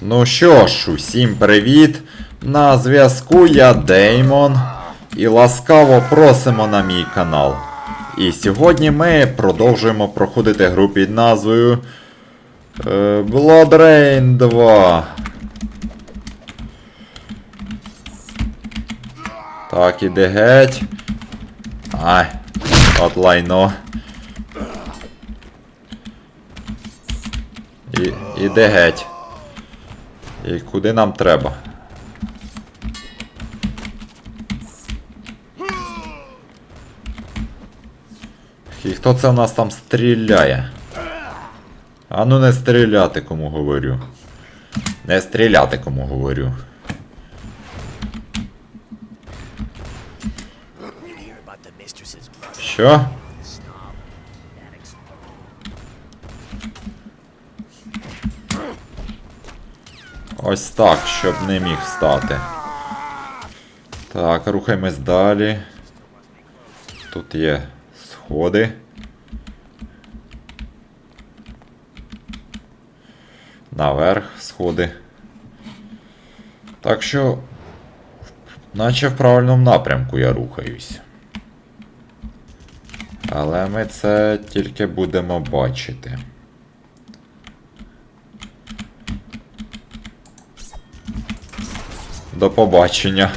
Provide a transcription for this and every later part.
Ну що ж, усім привіт! На зв'язку я Деймон. І ласкаво просимо на мій канал. І сьогодні ми продовжуємо проходити гру під назвою е, Blood Rain 2. Так, іде геть. Ай, от лайно. І, іде геть. І куди нам треба? І хто це в нас там стріляє? А ну не стріляти, кому говорю. Не стріляти, кому говорю. Що? Ось так, щоб не міг встати. Так, рухаємось далі. Тут є сходи. Наверх сходи. Так що, наче в правильному напрямку я рухаюсь. Але ми це тільки будемо бачити. До побачення.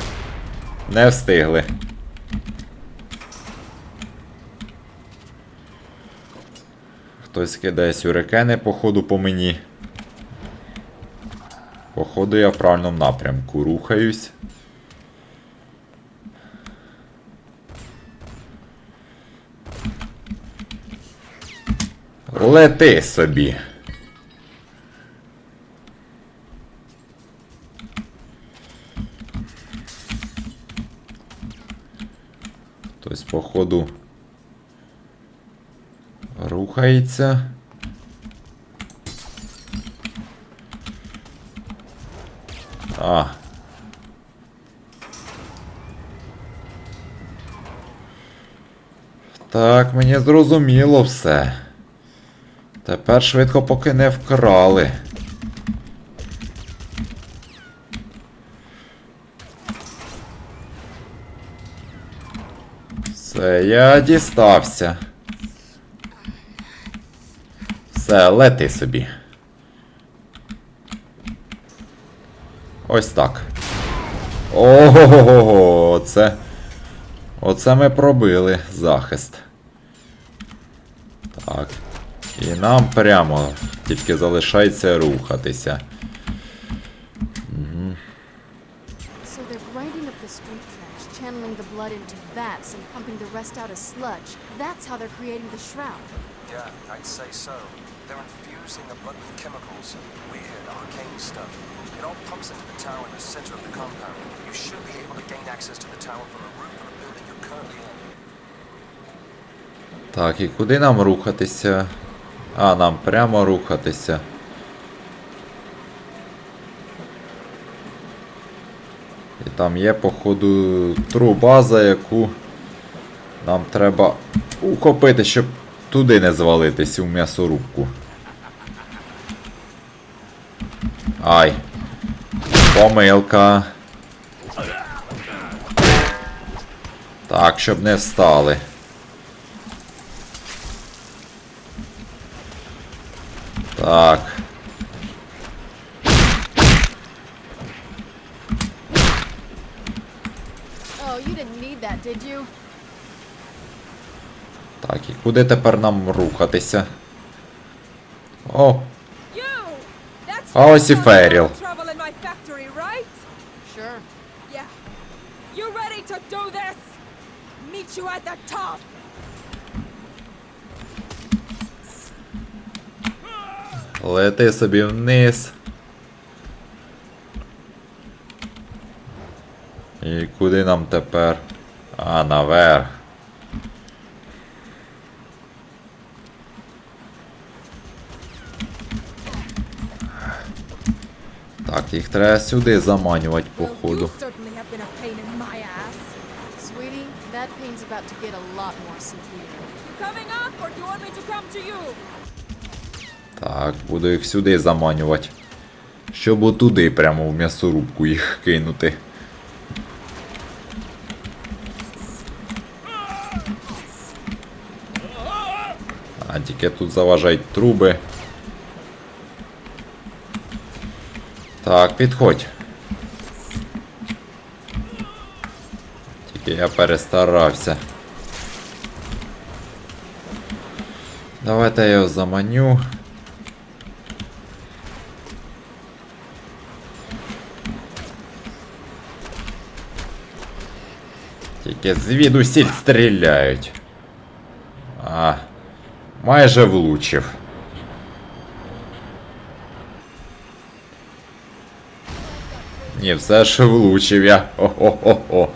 Не встигли. Хтось кидає сюрикени, походу, по мені. Походу, я в правильному напрямку рухаюсь. Лети собі. Хтось, походу, рухається. А. Так, мені зрозуміло все. Тепер швидко поки не вкрали. Все, я дістався. Все, лети собі. Ось так. Ого-го-го, оце. Оце ми пробили захист. Так. І нам прямо тільки залишається рухатися. So they're grinding up the street trash, channeling the blood into vats, and pumping the rest out as sludge. That's how they're creating the shroud. Yeah, I'd say so. They're infusing the blood with chemicals. Weird, arcane stuff. It all pumps into the tower in the center of the compound. You should be able to gain access to the tower from the roof of the building you're currently in. Так, і куди нам рухатися? А, нам прямо рухатися. І там є, походу, труба, за яку нам треба ухопити, щоб туди не звалитись у м'ясорубку. Ай. Помилка. Так, щоб не встали. Так. Oh, you didn't need that, did you? Так, і куди тепер нам рухатися? О, А ось і Феріл. trouble in my factory, right? Sure. Yeah. You ready to do this? Meet you at the top. лети собі вниз. І куди нам тепер? А, наверх. Так, їх треба сюди заманювати, походу. Так, буду їх сюди заманювати. Щоб отуди прямо в м'ясорубку їх кинути. А тільки тут заважають труби. Так, підходь. Тільки я перестарався. Давайте я його заманю. Тільки звідусіль стріляють. Майже влучив. Ні, все ж влучив я. О-хо-хо-хо.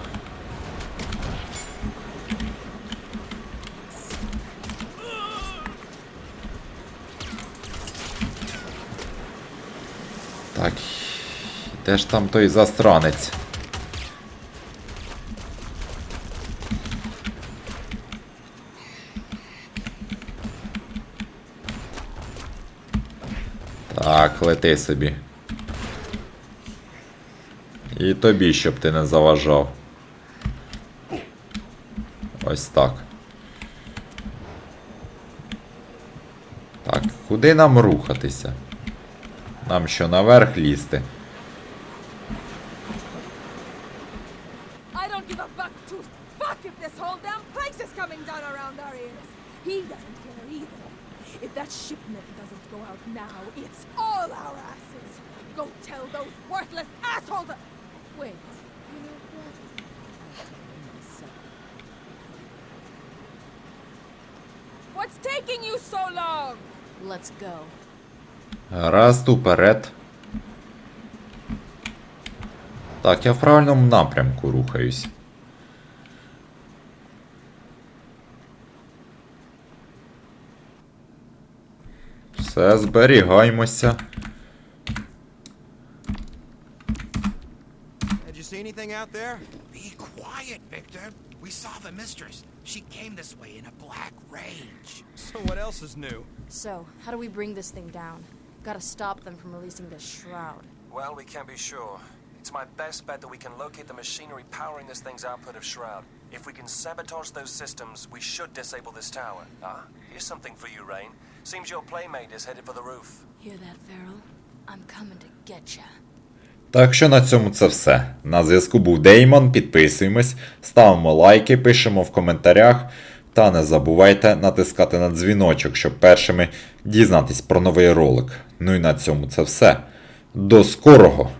Так. Де ж там той застранець? Так, лети собі. І тобі, щоб ти не заважав. Ось так. Так, куди нам рухатися? Нам що, наверх лізти? He doesn't care either. If that shipment doesn't go out now, it's all our asses. Go tell those worthless assholes. that- Wait, you know what? What's taking you so long? Let's go. Гаразд, уперед. Так, я в правильному напрямку рухаюсь. Все, зберігаймося. Did you see anything out there? Be quiet, Victor. We saw the mistress. She came this way in a black rage. So what else is new? So, how do we bring this thing down? Gotta stop them from releasing this shroud. Well, we can't be sure. It's my best bet that we can locate the machinery powering this thing's output of Shroud. If we can sabotage those systems, we should disable this tower. Ah, here's something for you, Rain. Seems your playmate is headed for the roof. Hear that, Farrell? I'm coming to get ya. Так що на цьому це все. На зв'язку був Деймон. Підписуємось, ставимо лайки, пишемо в коментарях. Та не забувайте натискати на дзвіночок, щоб першими дізнатись про новий ролик. Ну і на цьому це все. До скорого!